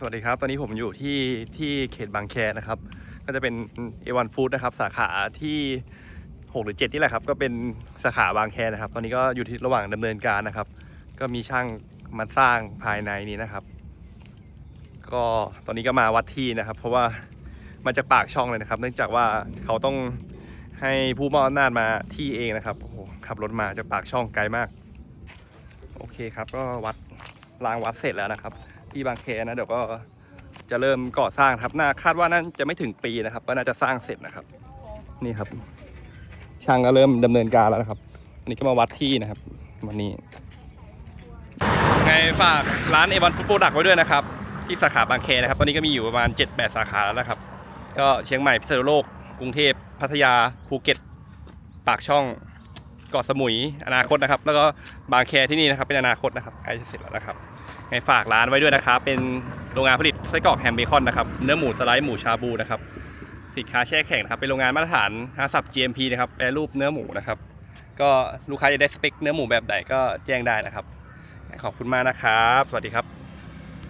สวัสดีครับ ตอนนี้ผมอยู่ที่ที่เขตบางแคนะครับ ก็จะเป็นเอวันฟู้ดนะครับ สาขาที่6หรือ7นี่แหละครับ ก็เป็นสาขาบางแคนะครับ ตอนนี้ก็อยู่ที่ระหว่างดำเนินการนะครับ ก็มีช่างมาสร้างภายในนี้นะครับ ก็ตอนนี้ก็มาวัดที่นะครับ เพราะว่ามาจากปากช่องเลยนะครับ เนื่องจากว่าเขาต้องให้ผู้มอบอำนาจมาที่เองนะครับโอ้โหขับรถมาจากปากช่องไกลมาก โอเคครับ ก็วัดรางวัดเสร็จแล้วนะครับ ที่บางแคนะเดี๋ยวก็จะเริ่มก่อสร้างครับน่าคาดว่าน่าจะไม่ถึงปีนะครับ ก็น่าจะสร้างเสร็จนะครับ นี่ครับ ช่างก็เริ่มดำเนินการแล้วนะครับอันนี้ก็มาวัดที่นะครับ วันนี้ ไงฝากร้านเอวันฟุตโปรดักไว้ด้วยนะครับ ที่สาขาบางแคนะครับ ตอนนี้ก็มีอยู่ประมาณ 7-8 สาขาแล้วนะครับ ก็เชียงใหม่พิษณุโลกกรุงเทพพัทยาภูเก็ต ปากช่องเกาะสมุยอนาคตนะครับ แล้วก็บางแคที่นี่นะครับเป็นอนาคตนะครับใกล้จะเสร็จแล้วนะครับ ไงฝากร้านไว้ด้วยนะครับ เป็นโรงงานผลิตไส้กรอกแฮมเบคอนนะครับ เนื้อหมูสไลด์หมูชาบูนะครับสินค้าแช่แข็งนะครับ เป็นโรงงานมาตรฐานฮาสับ GMP นะครับแปรรูปเนื้อหมูนะครับ ก็ลูกค้าจะได้สเปคเนื้อหมูแบบไหนก็แจ้งได้นะครับ ขอบคุณมากนะครับ สวัสดีครับ